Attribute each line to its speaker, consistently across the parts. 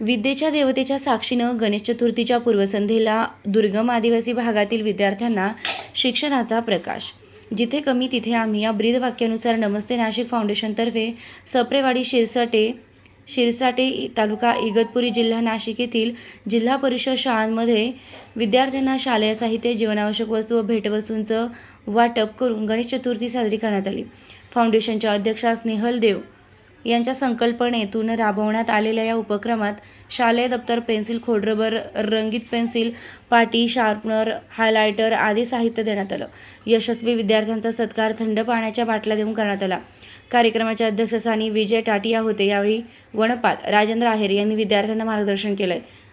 Speaker 1: विद्येच्या देवतेच्या साक्षीनं गणेश चतुर्थीच्या पूर्वसंध्येला दुर्गम आदिवासी भागातील विद्यार्थ्यांना शिक्षणाचा प्रकाश. जिथे कमी तिथे आम्ही. या ब्रीद वाक्यानुसार नमस्ते नाशिक फाउंडेशनतर्फे सप्रेवाडी शिरसाटे शिरसाटे तालुका इगतपुरी जिल्हा नाशिक येथील जिल्हा परिषद शाळांमध्ये विद्यार्थ्यांना शालेय साहित्य जीवनावश्यक वस्तू व भेटवस्तूंचं वाटप करून गणेश चतुर्थी साजरी करण्यात आली. फाउंडेशनच्या अध्यक्षा स्नेहल देव यांच्या संकल्पनेतून राबवण्यात आलेल्या या उपक्रमात शालेय दप्तर पेन्सिल खोडरबर रंगीत पेन्सिल पाटी शार्पनर हायलायटर आदी साहित्य देण्यात आलं. यशस्वी विद्यार्थ्यांचा सत्कार थंड पाण्याच्या बाटल्या देऊन करण्यात आला. कार्यक्रमाच्या अध्यक्षस्थानी विजय टाटिया होते. यावेळी वनपाल राजेंद्र आहेर यांनी विद्यार्थ्यांना मार्गदर्शन केलं आहे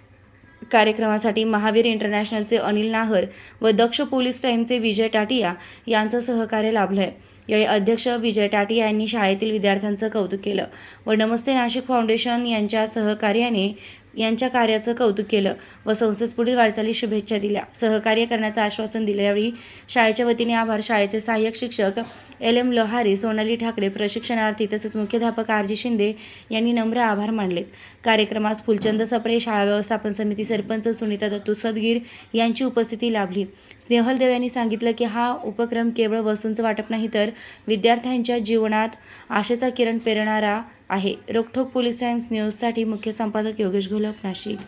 Speaker 1: कार्यक्रमासाठी महावीर इंटरनॅशनलचे अनिल नाहर व दक्ष पोलीस टाईमचे विजय टाटिया यांचं सहकार्य लाभलंय. यावेळी अध्यक्ष विजय टाटिया यांनी शाळेतील विद्यार्थ्यांचं कौतुक केलं व नमस्ते नाशिक फाउंडेशन यांच्या सहकार्याने यांच्या कार्याचं कौतुक केलं. व संस्थेस पुढील वाटचाली शुभेच्छा दिल्या. सहकार्य करण्याचं आश्वासन दिलं. यावेळी शाळेच्या वतीने आभार. शाळेचे सहाय्यक शिक्षक एल एम लोहारी सोनाली ठाकरे प्रशिक्षणार्थी तसेच मुख्याध्यापक आरजी शिंदे यांनी नम्र आभार मानलेत. कार्यक्रमास फुलचंद सप्रे शाळा व्यवस्थापन समिती सरपंच सुनीता दत्तू सदगीर यांची उपस्थिती लाभली. स्नेहल देव यांनी सांगितलं की हा उपक्रम केवळ वस्तूंचं वाटप नाही तर विद्यार्थ्यांच्या जीवनात आशेचा किरण पेरणारा आहे. रोखोक पोलीस टाइम्स न्यूजसाठी मुख्य संपादक योगेश घोलप नाशिक.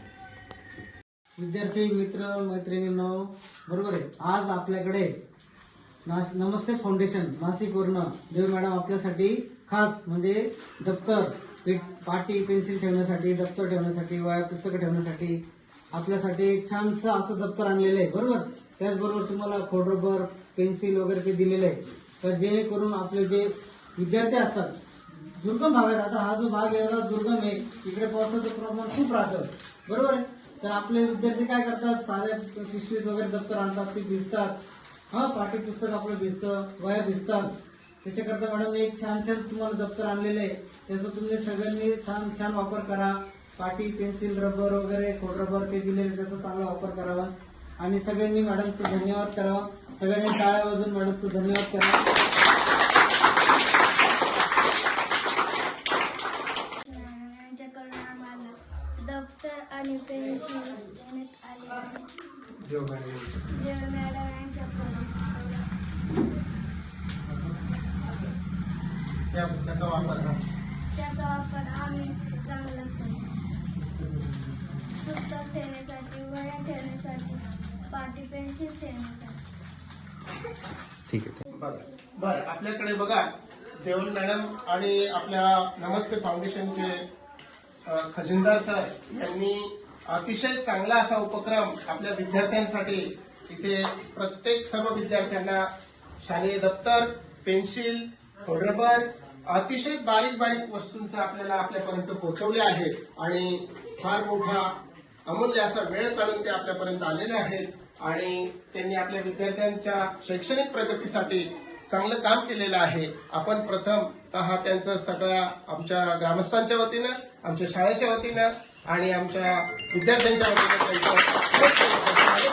Speaker 2: विद्यार्थी मित्र मैत्रिणींनो बरोबर आहे. आज आपल्याकडे नास नमस्ते फाउंडेशन नाशिकवरनं देव मॅडम आपल्यासाठी खास म्हणजे दप्तर पाटी पेन्सिल ठेवण्यासाठी दप्तर ठेवण्यासाठी वाया पुस्तकं ठेवण्यासाठी आपल्यासाठी एक छानसं असं दप्तर आणलेलं आहे. बरोबर? त्याचबरोबर तुम्हाला खोडरबर पेन्सिल वगैरे ते दिलेलं आहे. तर जेणेकरून आपले जे विद्यार्थी असतात दुर्गम भाग आहे. आता हा जो भाग आहे दुर्गम आहे. इकडे पावसाचं प्रमाण खूप राहतं. बरोबर आहे? तर आपले विद्यार्थी काय करतात? साध्या पिशवीत वगैरे दप्तर आणतात ते भिजतात हा पाठी पुस्तक आपलं भिजतं वया भिजतात त्याच्याकरता मॅडम एक छान छान तुम्हाला दप्तर आणलेलं आहे. त्याचा तुम्ही सगळ्यांनी छान छान वापर करा. पाटी पेन्सिल रबर वगैरे खोड रबर ते दिलेले त्याचा चांगला वापर करावा. आणि सगळ्यांनी मॅडमचं धन्यवाद करावा. सगळ्यांनी टाळ्या वाजून मॅडमचं धन्यवाद
Speaker 3: करावा. आणि पेन्सिल देण्यात आले. आहे देव मॅडम यांच्याकडून
Speaker 4: त्याचा वापर.
Speaker 3: त्याचा वापर आम्ही चांगला करू पुस्तक ठेवण्यासाठी वह्या ठेवण्यासाठी पाटी पेन्सिल ठेवण्यासाठी.
Speaker 4: बरं बरं आपल्याकडे बघा देवल मॅडम आणि आपल्या नमस्ते फाउंडेशनचे खजिनदार सर यांनी अतिशय चांगला असा उपक्रम आपल्या विद्यार्थ्यांसाठी इथे प्रत्येक सर्व विद्यार्थ्यांना शालेय दप्तर पेन्सिल रबर अतिशय बारीक बारीक वस्तूंचं आपल्याला आपल्यापर्यंत पोहोचवले आहे आणि फार मोठा अमूल्य असा वेळ काढून ते आपल्यापर्यंत आलेले आहेत आणि त्यांनी आपल्या विद्यार्थ्यांच्या शैक्षणिक प्रगतीसाठी चांगलं काम केलेलं आहे. आपण प्रथम हा त्यांचं सगळ्या आमच्या ग्रामस्थांच्या वतीनं आमच्या शाळेच्या वतीनं आणि आमच्या विद्यार्थ्यांच्या वतीनं त्यांचं